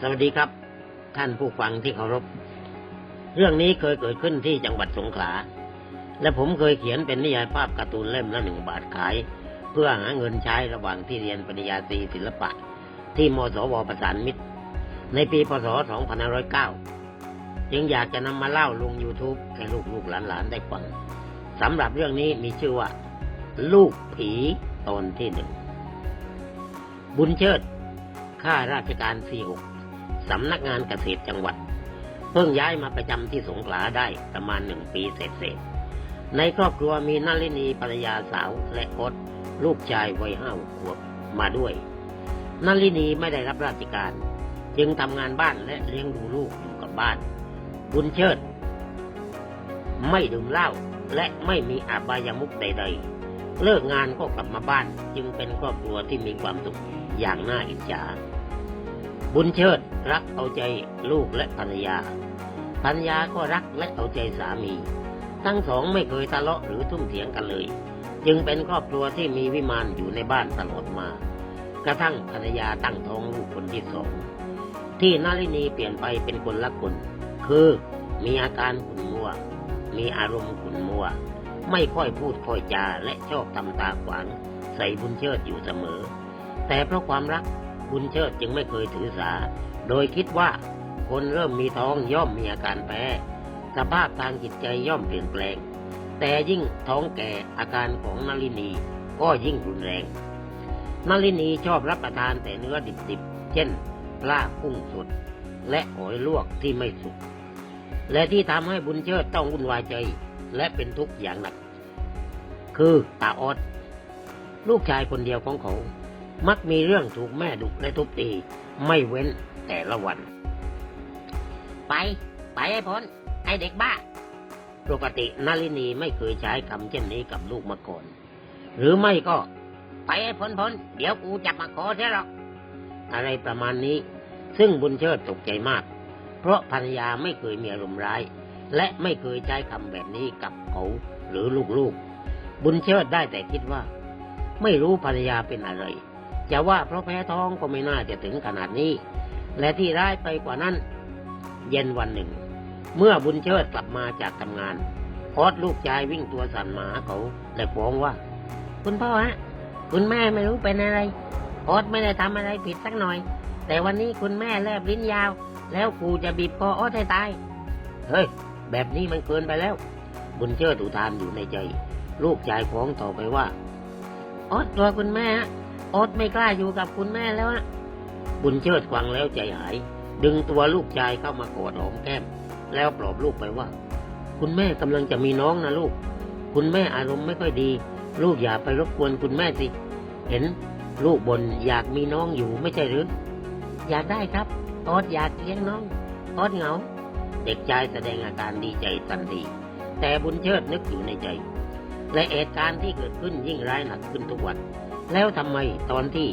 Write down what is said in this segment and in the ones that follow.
สวัสดีครับ ท่านผู้ฟังที่เคารพ เรื่องนี้เคยเกิดขึ้นที่จังหวัดสงขลา และผมเคยเขียนเป็นนิยายภาพการ์ตูนเล่มละหนึ่งบาทขาย เพื่อหาเงินใช้ระหว่างที่เรียนปริญญาตรีศิลปะ ที่มสวประสานมิตร ในปีพศ 2509จึงอยากจะนำมาเล่าลง YouTube ให้ลูกๆหลานๆได้ฟังสำหรับเรื่องนี้มีชื่อว่า ลูกผีตอนที่หนึ่งบุญเชิดข้าราชการ 46 สำนักงานเกษตรจังหวัด เพิ่งย้ายมาประจำที่สงขลาได้ประมาณหนึ่งปีเศษๆในครอบครัวมีนลินีภรรยาสาวและอดลูกชายวัยห้าขวบมาด้วยนลินีไม่ได้รับราชการ จึงทำงานบ้านและเลี้ยงดูลูกอยู่กับบ้าน บุญเชิด ไม่ดื่มเหล้าและไม่มีอาบายามุขใด ๆ เลิกงานก็กลับมาบ้านจึงเป็นครอบครัวที่มีความสุขอย่างน่าอิจฉา บุญเชิดรักเอาใจลูกและภรรยา ภรรยาก็รักและเอาใจสามี ทั้งสองไม่เคยทะเลาะหรือทุ่มเถียงกันเลย จึงเป็นครอบครัวที่มีวิมานอยู่ในบ้านตลอดมา กระทั่งภรรยาตั้งท้องลูกคนที่สอง ที่นารินีเปลี่ยนไปเป็นคนละคน คือมีอาการขุ่นมัว มีอารมณ์ขุ่นมัว ไม่ค่อยพูดค่อยจาและชอบทำตาขวางใส่บุญเชิดอยู่เสมอ แต่เพราะความรัก บุญเชิดจึงไม่เคยถือสา โดยคิดว่าคนเริ่มมีท้องย่อมมีอาการแพ้สภาพทางจิตใจย่อมเปลี่ยนแปลง แต่ยิ่งท้องแก่อาการของนลินีก็ยิ่งรุนแรงนลินีชอบรับประทานแต่เนื้อดิบๆ เช่นปลากุ้งสด และหอยลวกที่ไม่สุก และที่ทำให้บุญเชิดต้องวุ่นวายใจและเป็นทุกข์อย่างหนัก คือตาออด ลูกชายคนเดียวของเขา มักมีเรื่องถูกแม่ดุและทุบตี ไม่เว้นแต่ละวัน ไป ไปให้พ้นไอเด็กบ้า ปกตินาลินีไม่เคยใช้คำเช่นนี้กับลูกมาก่อน หรือไม่ก็ ไปให้พ้นพ้นเดี๋ยวกูจับมาขอเสียหรอกอะไรประมาณนี้ ซึ่งบุญเชิดตกใจมาก เพราะภรรยาไม่เคยมีอารมณ์ร้าย และไม่เคยใช้คำแบบนี้กับเขาหรือลูกๆ บุญเชิดได้แต่คิดว่า ไม่รู้ภรรยาเป็นอะไร จะว่าเพราะแพ้ท้องก็ไม่น่าจะถึงขนาดนี้ และที่ร้ายไปกว่านั้น เย็นวันหนึ่ง เมื่อบุญเชิดกลับมาจากทำงานออดลูกชายวิ่งตัวสั่นมาหาเขาและฟ้องว่า คุณพ่อฮะ คุณแม่ไม่รู้เป็นอะไรออดไม่ได้ทำอะไรผิดสักหน่อย แต่วันนี้คุณแม่แลบลิ้นยาว แล้วกูจะบีบคอออดให้ตาย เฮ้ย แบบนี้มันเกินไปแล้ว บุญเชิดอุทานอยู่ในใจ ลูกชายฟ้องต่อไปว่าออดตัวคุณแม่ฮะ อดไม่กล้าอยู่กับคุณแม่แล้วฮะบุญเชิดฟังแล้วใจหาย ดึงตัวลูกชายเข้ามากอดหอมแก้ม แล้วปลอบลูกไปว่า คุณแม่กำลังจะมีน้องนะลูก คุณแม่อารมณ์ไม่ค่อยดี ลูกอย่าไปรบกวนคุณแม่สิ เห็นลูกบนอยากมีน้องอยู่ไม่ใช่หรือ อยากได้ครับออดอยากเลี้ยงน้องออดเหงา เด็กชายแสดงอาการดีใจทันทีแต่บุญเชิดนึกอยู่ในใจ และเหตุการณ์ที่เกิดขึ้นยิ่งร้ายหนักขึ้นทุกวัน แล้วทำไมตอนที่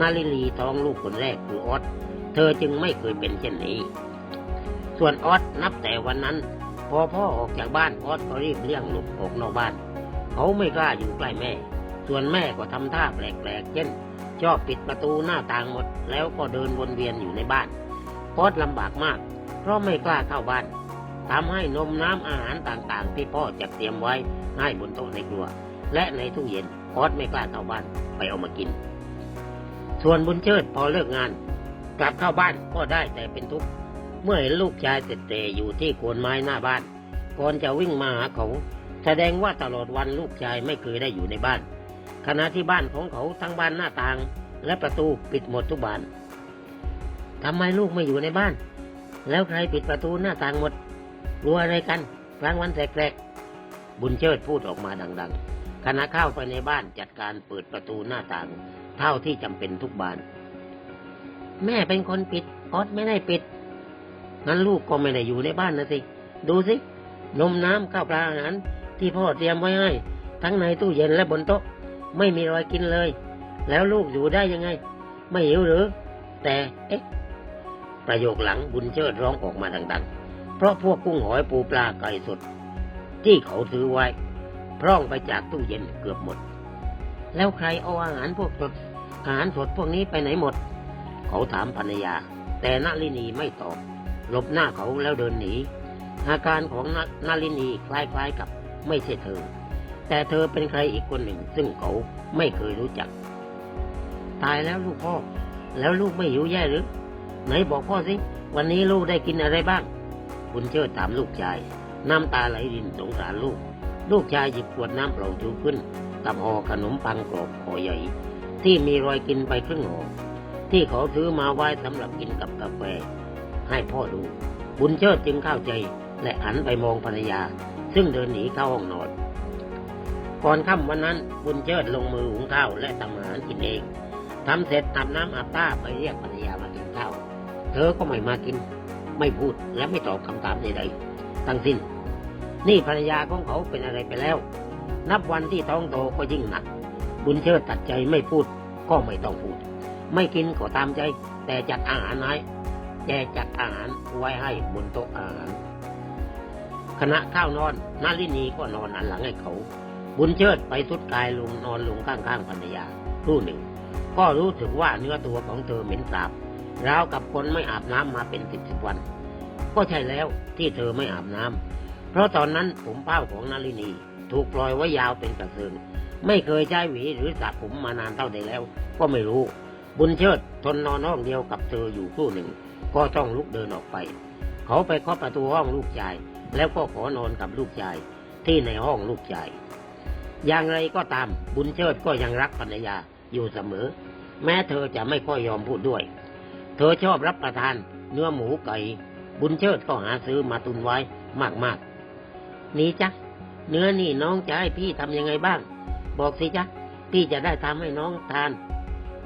นาลิลีท้องลูกคนแรกคือออสเธอจึงไม่เคยเป็นเช่นนี้ ส่วนออสนับแต่วันนั้น พอพ่อออกจากบ้านออสก็รีบเลี้ยงลูกออกนอกบ้าน เขาไม่กล้าอยู่ใกล้แม่ ส่วนแม่ก็ทำท่าแปลกๆเช่นชอบปิดประตูหน้าต่างหมด แล้วก็เดินวนเวียนอยู่ในบ้านออสลำบากมาก เพราะไม่กล้าเข้าบ้านทำให้นมน้ำอาหารต่างๆ ที่พ่อจัดเตรียมไว้ให้บนโต๊ะในครัว และในตู้เย็น ออสไม่กล้าเข้าบ้านไปเอามากิน ส่วนบุญเชิดพอเลิกงาน กลับเข้าบ้านก็ได้แต่เป็นทุกข์เมื่อเห็นลูกชายเตะเตะอยู่ที่โคนไม้หน้าบ้านก่อนจะวิ่งมาหาเขา แสดงว่าตลอดวันลูกชายไม่เคยได้อยู่ในบ้าน ขณะที่บ้านของเขาทั้งบ้านหน้าต่าง และประตูปิดหมดทุกบานทำไมลูกไม่อยู่ในบ้าน แล้วใครปิดประตูหน้าต่างหมดกลัวอะไรกันกลางวันแสกๆบุญเชิดพูดออกมาดัง ๆ ขณะเข้าไปในบ้านจัดการเปิดประตูหน้าต่าง เท่าที่จำเป็นทุกบาน แม่เป็นคนปิดออสไม่ได้ปิดงั้นลูกก็ไม่ได้อยู่ในบ้านนะสิ ดูสิ นมน้ำข้าวปลาอาหารที่พ่อเตรียมไว้ให้ ทั้งในตู้เย็นและบนโต๊ะ ไม่มีรอยกินเลย แล้วลูกอยู่ได้ยังไง ไม่หิวหรือ แต่เอ๊ะ ประโยคหลังบุญเชิดร้องออกมาดังๆ เพราะพวกกุ้งหอยปูปลาไก่สดที่เขาถือไว้ พร่องไปจากตู้เย็นเกือบหมด แล้วใครเอาอาหารพวกสดอาหารสดพวกนี้ไปไหนหมด เขาถามภรรยา แต่นาลินีไม่ตอบหลบหน้าเขาแล้วเดินหนีอาการของนนาลินีคล้ายๆกับไม่ใช่เธอ แต่เธอเป็นใครอีกคนหนึ่ง ซึ่งเขาไม่เคยรู้จัก ตายแล้วลูกพ่อ แล้วลูกไม่หิวแย่หรือ ไหนบอกพ่อสิ วันนี้ลูกได้กินอะไรบ้าง บุญเชิดถามลูกชาย น้ำตาไหลรินสงสารลูก ลูกชายหยิบขวดน้ำเปล่าจูขึ้น กับห่อขนมปังกรอบห่อใหญ่ ที่มีรอยกินไปครึ่งห่อที่เขาซื้อมาไว้สำหรับกินกับกาแฟ ให้พ่อดู บุญเชิดจึงเข้าใจ และหันไปมองภรรยา ซึ่งเดินหนีเข้าห้องนอนก่อนค่ำวันนั้นบุญเชิดลงมือหุงข้าวและทำอาหารกินเองทำเสร็จอาบน้ำอาบท่าไปเรียกภรรยามากินข้าว เธอก็ไม่มากิน ไม่พูดและไม่ตอบคำถามใดๆทั้งสิ้น นี่ภรรยาของเขาเป็นอะไรไปแล้ว นับวันที่ท้องโตก็ยิ่งหนัก บุญเชิดตัดใจไม่พูดก็ไม่ต้องพูด ไม่กินก็ตามใจ แต่จัดอาหารให้แกจัดอาหารไว้ให้บนโต๊ะอาหารขณะข้าวนอนนาลินีก็นอนหันหลังให้เขา บุญเชิดไปสุดกายลงนอนลงข้างๆภรรยารู่หนึ่ง ก็รู้ถึงว่าเนื้อตัวของเธอเหม็นสาบราวกับคนไม่อาบน้ำมาเป็นสิบสิบวัน ก็ใช่แล้วที่เธอไม่อาบน้ำเพ ราะตอนนั้นผมเผ้าของนาลินี ถูกปล่อยไว้ยาวเป็นกระเซิงไม่เคยใช้หวีหรือสระผมมานานเท่าใดแล้ว ก็ไม่รู้ บุญเชิดทนนอนห้องเดียวกับเธออยู่ครู่หนึ่ง ก็ต้องลุกเดินออกไป เขาไปเคาะประตูห้องลูกชาย แล้วก็ขอนอนกับลูกชาย ที่ในห้องลูกชาย อย่างไรก็ตามบุญเชิดก็ยังรักภรรยาอยู่เสมอ แม้เธอจะไม่ค่อยยอมพูดด้วย เธอชอบรับประทาน เนื้อหมูไก่ บุญเชิดก็หาซื้อมาตุนไว้มากๆ นี่จ๊ะเนื้อนี่น้องจะให้พี่ทำยังไงบ้าง บอกสิจ๊ะพี่จะได้ทำให้น้องทาน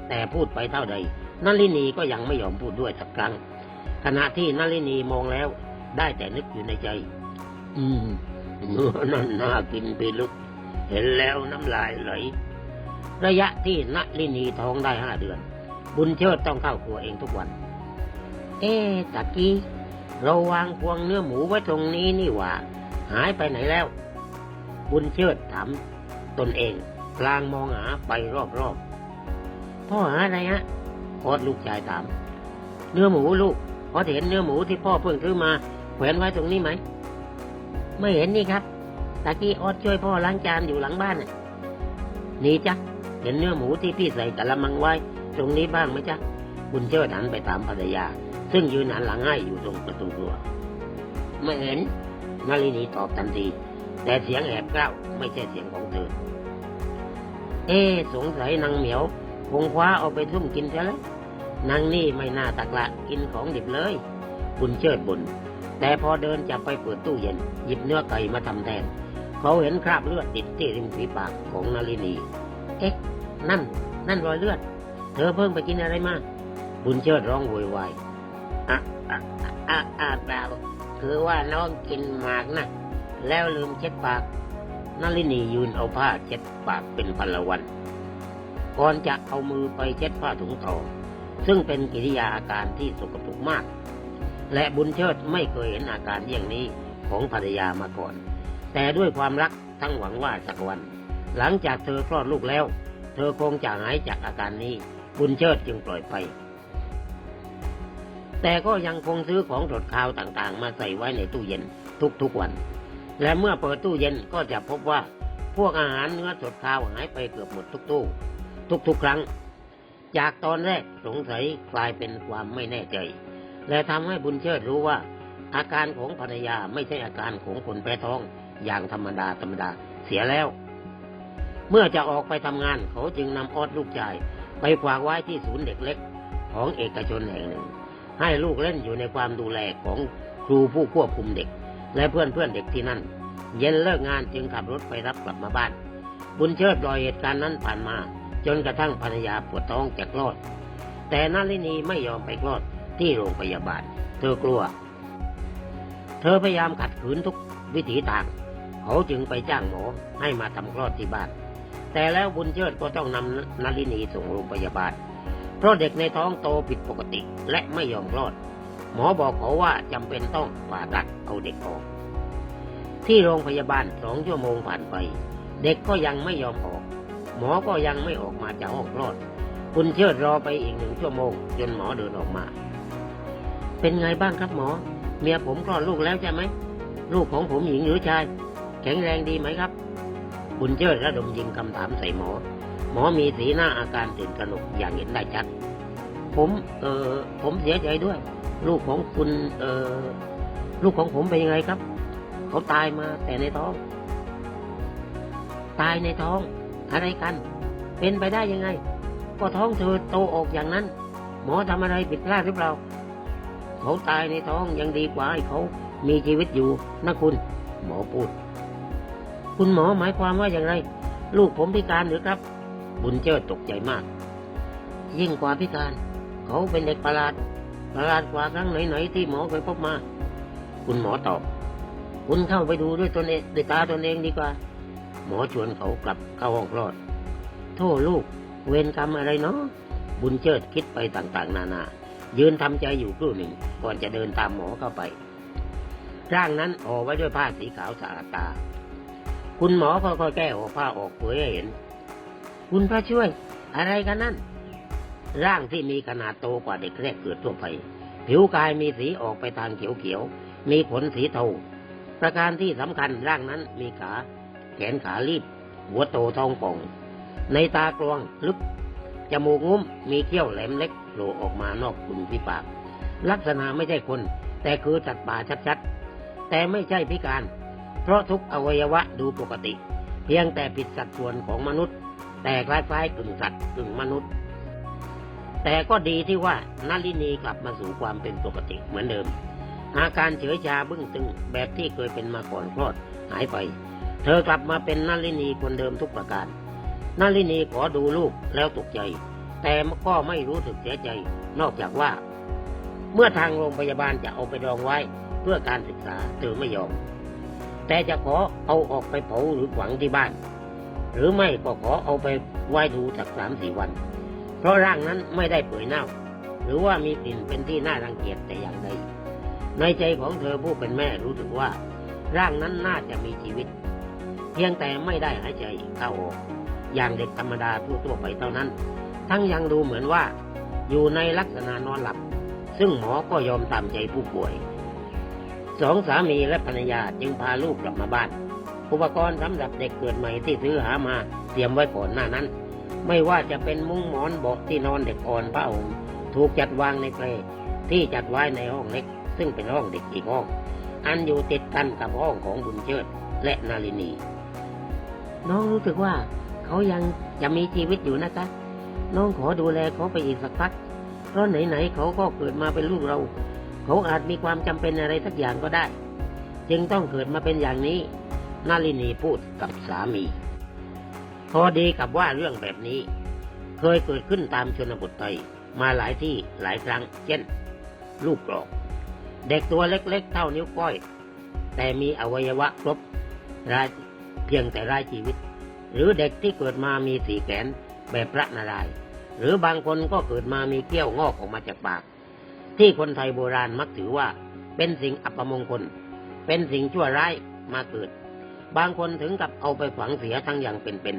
แต่พูดไปเท่าใดนลินีก็ยังไม่ยอมพูดด้วยสักครั้ง ขณะที่นลินีมองแล้ว ได้แต่นึกอยู่ในใจ อืมเนื้อนั่นน่ากินไปลึกเห็นแล้วน้ำลายไหล ระยะที่นลินีท้องได้ห้าเดือน บุญเชิดต้องเข้าครัวเองทุกวัน เอ๊ตะกี้เราวางพวงเนื้อหมูไว้ตรงนี้นี่หว่า หายไปไหนแล้ว บุญเชิดถามตนเองกลางมองหาไปรอบๆ พ่อหาอะไรฮะโอดลูกชายถาม เนื้อหมูลูก พอเห็นเนื้อหมูที่พ่อเพิ่งซื้อมาแขวนไว้ตรงนี้ไหม ไม่เห็นนี่ครับ ตะกี้ออดช่วยพ่อล้างจานอยู่หลังบ้านน่ะนี่จ๊ะเห็นเนื้อหมูที่พี่ใส่กะละมังไว้ ตรงนี้บ้างไหมจ๊ะ บุญเชิดหันไปถามภรรยา ซึ่งยืนหันหลังให้อยู่ตรงประตูครัวไม่เห็น นาลินีตอบทันที แต่เสียงแหบก้าวไม่ใช่เสียงของเธอ เอ๊สงสัยนางเหมียวคงคว้าเอาไปทุ่มกินเสียแล้วนางนี่ไม่น่าตักละกินของดิบเลย บุญเชิดบุญ แต่พอเดินจะไปเปิดตู้เย็น หยิบเนื้อไก่มาทำแทน เขาเห็นคราบเลือดติดที่ริมฝีปากของนาลินี เอ๊ะ นั่น นั่นรอยเลือด เธอเพิ่งไปกินอะไรมา บุญเชิดร้องโวยวายอะอะอะอะเปล่า คือว่าน้องกินหมากนะแล้วลืมเช็ดปากนลินียืนเอาผ้าเช็ดปากเป็นพันละวัน ก่อนจะเอามือไปเช็ดผ้าถุงทองซึ่งเป็นกิริยาอาการที่สกปรกมาก และบุญเชิดไม่เคยเห็นอาการอย่างนี้ของภรรยามาก่อน แต่ด้วยความรักทั้งหวังว่าสักวัน หลังจากเธอคลอดลูกแล้ว เธอคงจะหายจากอาการนี้ บุญเชิดจึงปล่อยไป แต่ก็ยังคงซื้อของสดคาวต่างๆ มาใส่ไว้ในตู้เย็นทุกๆวัน และเมื่อเปิดตู้เย็นก็จะพบว่าพวกอาหารเนื้อสดคาวหายไปเกือบหมดทุกตู้ทุกๆครั้ง จากตอนแรกสงสัยกลายเป็นความไม่แน่ใจ และทำให้บุญเชิดรู้ว่า อาการของภรรยาไม่ใช่อาการของคนแพ้ท้องอย่างธรรมดาธรรมดาเสียแล้ว เมื่อจะออกไปทำงานเขาจึงนำออดลูกชาย ไปฝากไว้ที่ศูนย์เด็กเล็ก ของเอกชนแห่งหนึ่ง ให้ลูกเล่นอยู่ในความดูแลของครูผู้ควบคุมเด็ก และเพื่อนเพื่อนเด็กที่นั่น เย็นเลิกงานจึงขับรถไปรับกลับมาบ้าน บุญเชิดรอยเหตุการณ์นั้นผ่านมา จนกระทั่งภรรยาปวดท้องจะคลอด แต่นาลินีไม่ยอมไปคลอดที่โรงพยาบาล เธอกลัว เธอพยายามขัดขืนทุกวิถีทาง เขาจึงไปจ้างหมอให้มาทำคลอดที่บ้าน แต่แล้วบุญเชิดก็ต้องนำนาลินีส่งโรงพยาบาล เพราะเด็กในท้องโตผิดปกติและไม่ยอมคลอด หมอบอกเขาว่าจำเป็นต้องผ่าตัดเอาเด็กออก ที่โรงพยาบาลสองชั่วโมงผ่านไป เด็กก็ยังไม่ยอมออก หมอก็ยังไม่ออกมาจากห้องคลอดบุญเชิดรอไปอีกหนึ่งชั่วโมง จนหมอเดินออกมา เป็นไงบ้างครับหมอ เมียผมคลอดลูกแล้วใช่ไหมลูกของผมหญิงหรือชาย แข็งแรงดีไหมครับบุญเจิดระดมยิงคำถามใส่หมอ หมอมีสีหน้าอาการตื่นตระหนกอย่างเห็นได้ชัด ผมเออผมเสียใจด้วย ลูกของคุณเออลูกของผมเป็นยังไงครับ เขาตายมาแต่ในท้อง ตายในท้อง อะไรกัน เป็นไปได้ยังไง ก็ท้องเธอโตออกอย่างนั้น หมอทำอะไรผิดพลาดหรือเปล่า เขาตายในท้องยังดีกว่าให้เขามีชีวิตอยู่นะคุณ หมอพูด คุณหมอหมายความว่าอย่างไร ลูกผมพิการหรือครับ บุญเจิดตกใจมาก ยิ่งกว่าพิการ เขาเป็นเด็กประหลาด ประหลาดกว่าครั้งไหนๆที่หมอเคยพบมา คุณหมอตอบ คุณเข้าไปดูด้วยตนเองด้วยตาตนเองดีกว่า หมอชวนเขากลับเข้าห้องคลอด โทษลูก เวรกรรมอะไรเนาะบุญเจิดคิดไปต่างๆ นานา ยืนทำใจอยู่ครู่หนึ่ง ก่อนจะเดินตามหมอเข้าไป ร่างนั้นห่อไว้ด้วยผ้าสีขาวสะอาดตา คุณหมอค่อยๆแก้ห่อผ้าออกเผยให้เห็น คุณพระช่วย อะไรกันนั่น ร่างที่มีขนาดโตกว่าเด็กแรกเกิดทั่วไป ผิวกายมีสีออกไปทางเขียวๆ มีขนสีเทา ประการที่สำคัญร่างนั้นมีขา แขนขาลีบ หัวโตทองป่อง ในตากลวงลึก จมูกงุ้ม มีเขี้ยวแหลมเล็กโผล่ออกมานอกกลุ่มฝีปาก ลักษณะไม่ใช่คน แต่คือสัตว์ป่าชัดๆ แต่ไม่ใช่พิการ เพราะทุกอวัยวะดูปกติ เพียงแต่ผิดสัดส่วนของมนุษย์ แต่คล้ายๆกึ่งสัตว์กึ่งมนุษย์ แต่ก็ดีที่ว่านาลินีกลับมาสู่ความเป็นปกติเหมือนเดิม อาการเฉยชาบึ้งตึงแบบที่เคยเป็นมาก่อนคลอดหายไป เธอกลับมาเป็นนาลินีคนเดิมทุกประการนาลินีขอดูลูกแล้วตกใจ แต่ก็ไม่รู้สึกเสียใจ นอกจากว่า เมื่อทางโรงพยาบาลจะเอาไปดองไว้เพื่อการศึกษาเธอไม่ยอม แต่จะขอเอาออกไปเผาหรือฝังที่บ้าน หรือไม่ก็ขอเอาไปไว้ดูสักสามสี่วัน เพราะร่างนั้นไม่ได้เปื่อยเน่า หรือว่ามีกลิ่นเป็นที่น่ารังเกียจแต่อย่างใดในใจของเธอผู้เป็นแม่รู้สึกว่า ร่างนั้นน่าจะมีชีวิต เพียงแต่ไม่ได้หายใจเข้าออกอย่างเด็กธรรมดาทั่วๆไปเท่านั้น ทั้งยังดูเหมือนว่า อยู่ในลักษณะนอนหลับ ซึ่งหมอก็ยอมตามใจผู้ป่วยสองสามีและภรรยาจึงพาลูกกลับมาบ้าน อุปกรณ์สำหรับเด็กเกิดใหม่ที่ซื้อหามาเตรียมไว้ก่อนหน้านั้น ไม่ว่าจะเป็นมุ้งหมอนเบาะที่นอนเด็กอ่อนผ้าห่มถูกจัดวางในเปลที่จัดไว้ในห้องเล็ก ซึ่งเป็นห้องเด็กอีกห้อง อันอยู่ติดกันกับห้องของบุญเชิดและนาลินี น้องรู้สึกว่าเขายังจะมีชีวิตอยู่นะคะ น้องขอดูแลเขาไปอีกสักพัก เพราะไหนๆเขาก็เกิดมาเป็นลูกเรา เขาอาจมีความจำเป็นอะไรสักอย่างก็ได้ จึงต้องเกิดมาเป็นอย่างนี้ นาลินีพูดกับสามี พอดีกับว่าเรื่องแบบนี้ เคยเกิดขึ้นตามชนบทไทยมาหลายที่หลายครั้ง เช่น ลูกกรอก เด็กตัวเล็กๆ เท่านิ้วก้อย แต่มีอวัยวะครบรายเพียงแต่รายชีวิต หรือเด็กที่เกิดมามีสีแขนแบบพระนารายณ์หรือบางคนก็เกิดมามีเกี้ยวงอกออกมาจากปาก ที่คนไทยโบราณมักถือว่าเป็นสิ่งอัปมงคล เป็นสิ่งชั่วร้ายมาเกิด บางคนถึงกับเอาไปฝังเสียทั้งอย่างเป็น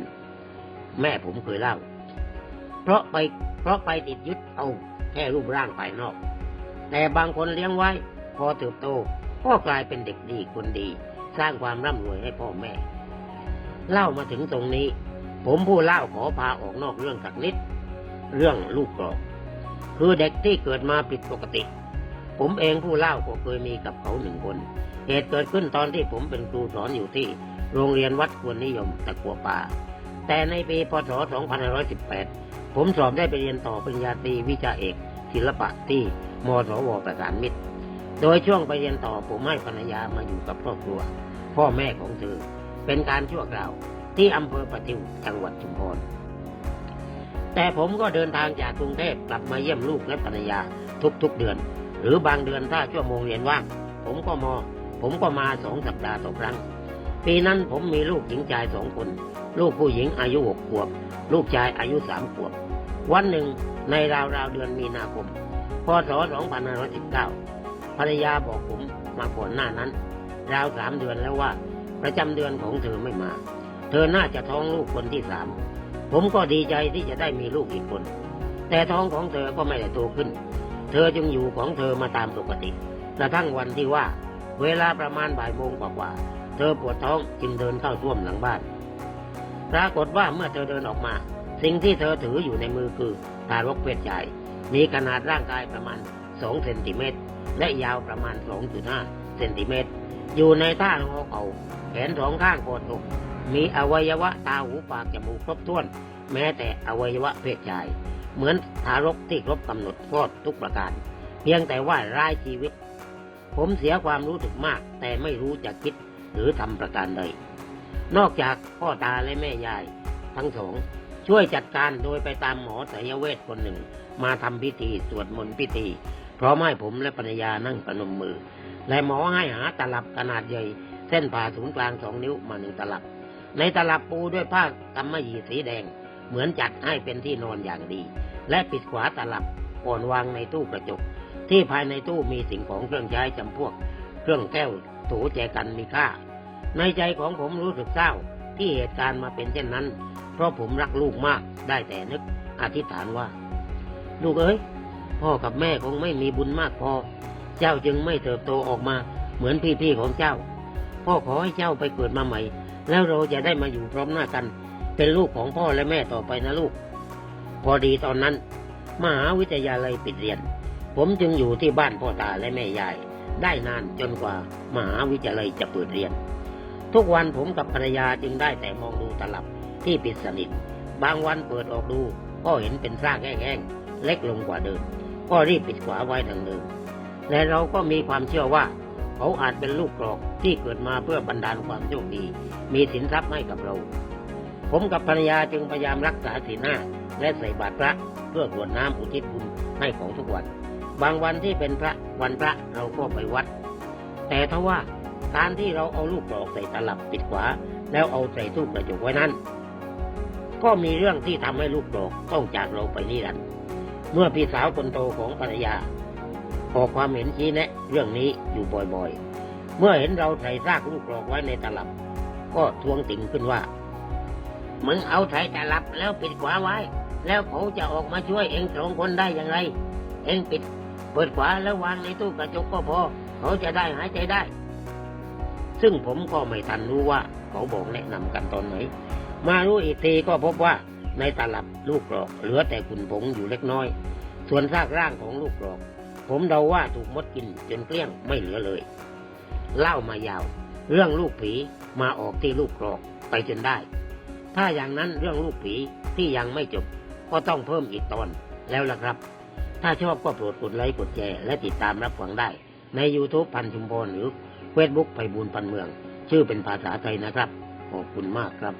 ๆ แม่ผมเคยเล่า เพราะไปเพราะไปติดยึดเอาแค่รูปร่างภายนอก แต่บางคนเลี้ยงไว้ พอเติบโต ก็กลายเป็นเด็กดีคนดี สร้างความร่ำรวยให้พ่อแม่ เล่ามาถึงตรงนี้ ผมผู้เล่าขอพาออกนอกเรื่องสักนิด เรื่องลูกกรอก คือเด็กที่เกิดมาผิดปกติ ผมเองผู้เล่าก็เคยมีกับเขาหนึ่งคน เหตุเกิดขึ้นตอนที่ผมเป็นครูสอนอยู่ที่ โรงเรียนวัดควรนิยมตะกัวป่า แต่ในปีพศ 2518 ผมสอบได้ไปเรียนต่อปริญญาตรีวิชาเอก ศิลปะที่มสวประสานมิตร โดยช่วงไปเรียนต่อผมให้ภรรยามาอยู่กับครอบครัว พ่อแม่ของเธอ เป็นการชั่วคราวที่อำเภอปะทิวจังหวัดชุมพรแต่ผมก็เดินทางจากกรุงเทพกลับมาเยี่ยมลูกและภรรยาทุกๆเดือน หรือบางเดือนถ้าชั่วโมงเรียนว่าง ผมก็มอ ผมก็มาสองสัปดาห์ต่อครั้ง ปีนั้นผมมีลูกหญิงชายสองคน ลูกผู้หญิงอายุหกขวบ ลูกชายอายุสามขวบ วันหนึ่งในราวๆเดือนมีนาคม พศ 2519 ภรรยาบอกผมมาก่อนหน้านั้น ราวสามเดือนแล้วว่า ประจำเดือนของเธอไม่มา เธอน่าจะท้องลูกคนที่สาม ผมก็ดีใจที่จะได้มีลูกอีกคน แต่ท้องของเธอก็ไม่ได้โตขึ้น เธอจึงอยู่ของเธอมาตามปกติ กระทั่งวันที่ว่า เวลาประมาณบ่ายโมงกว่าๆเธอปวดท้องจึงเดินเข้าท่วมหลังบ้าน ปรากฏว่าเมื่อเธอเดินออกมา สิ่งที่เธอถืออยู่ในมือคือทารกเพศชาย มีขนาดร่างกายประมาณ2เซนติเมตรและยาวประมาณ 2.5 เซนติเมตร อยู่ในท่างอเขาแขนสองข้างโกดอกมีอวัยวะตาหูปากจมูกครบถ้วน แม้แต่อวัยวะเพศชาย เหมือนทารกที่ครบกำหนดคลอดทุกประการ เพียงแต่ว่าร้ายชีวิต ผมเสียความรู้สึกมาก แต่ไม่รู้จะคิดหรือทำประการใด นอกจากพ่อตาและแม่ยาย ทั้งสอง ช่วยจัดการโดยไปตามหมอสายเวทคนหนึ่ง มาทำพิธีสวดมนต์พิธีพร้อมให้ผมและภรรยานั่งประนมมือ และหมอให้หาตลับขนาดใหญ่ เส้นผ่าศูนย์กลางสองนิ้วมาหนึ่งตลับ ในตลับปูด้วยผ้ากำมะหยี่สีแดง เหมือนจัดให้เป็นที่นอนอย่างดี และปิดขวาตลับก่อนวางในตู้กระจก ที่ภายในตู้มีสิ่งของเครื่องใช้จำพวก เครื่องแก้วโถูแจกันมีค่า ในใจของผมรู้สึกเศร้าที่เหตุการณ์มาเป็นเช่นนั้น เพราะผมรักลูกมากได้แต่นึกอธิษฐานว่า ลูกเอ้ยพ่อกับแม่คงไม่มีบุญมากพอ เจ้าจึงไม่เติบโตออกมาเหมือนพี่ๆของเจ้า พ่อขอให้เจ้าไปเกิดมาใหม่ แล้วเราจะได้มาอยู่พร้อมหน้ากัน เป็นลูกของพ่อและแม่ต่อไปนะลูก พอดีตอนนั้นมหาวิทยาลัยปิดเรียน ผมจึงอยู่ที่บ้านพ่อตาและแม่ยาย ได้นานจนกว่ามหาวิทยาลัยจะเปิดเรียน ทุกวันผมกับภรรยาจึงได้แต่มองดูตลับที่ปิดสนิท บางวันเปิดออกดูก็เห็นเป็นซากแห้งๆเล็กลงกว่าเดิม ก็รีบปิดฝาไว้ดังเดิมและเราก็มีความเชื่อว่า เขาอาจเป็นลูกกรอกที่เกิดมาเพื่อบันดาลความโชคดี มีสินทรัพย์ให้กับเรา ผมกับภรรยาจึงพยายามรักษาศีลห้าและใส่บาตรพระเพื่อกรวดน้ำอุทิศบุญให้ของทุกวัน บางวันที่เป็นพระวันพระเราก็ไปวัด แต่ถ้าว่าการที่เราเอาลูกกรอกใส่ตลับปิดขวา แล้วเอาใส่ตู้กระจกไว้นั้น ก็มีเรื่องที่ทำให้ลูกกรอกต้องจากเราไปนิรันดร์เมื่อพี่สาวคนโตของภรรยาออความเห็นชี้แนะ เรื่องนี้อยู่บ่อยๆ เมื่อเห็นเราใส่ซากลูกกรอกไว้ในตลับ ก็ทวงติ่งขึ้นว่า มึงเอาใส่ตลับแล้วปิดขวาไว้ แล้วเขาจะออกมาช่วยเองสองคนได้อย่างไร เองปิด เปิดขวาแล้ววางในตู้กระจกก็พอ เขาจะได้หายใจได้ ซึ่งผมก็ไม่ทันรู้ว่า เขาบอกแนะนำกันตอนไหน มารู้อีกทีก็พบว่าในตลับลูกกรอกเหลือแต่ขุนผงอยู่เล็กน้อย ส่วนซากร่างของลูกกรอก ผมเดาว่าถูกมดกินจนเกลี้ยงไม่เหลือเลย เล่ามายาว เรื่องลูกผีมาออกที่ลูกกรอกไปจนได้ ถ้าอย่างนั้นเรื่องลูกผีที่ยังไม่จบ ก็ต้องเพิ่มอีกตอนแล้วล่ะครับ ถ้าชอบก็โปรดกดไลค์กดแชร์และติดตามรับฟังได้ ใน YouTube พันชุมพรหรือเฟซบุ๊กไพบูลพันเมือง ชื่อเป็นภาษาไทยนะครับ ขอบคุณมากครับ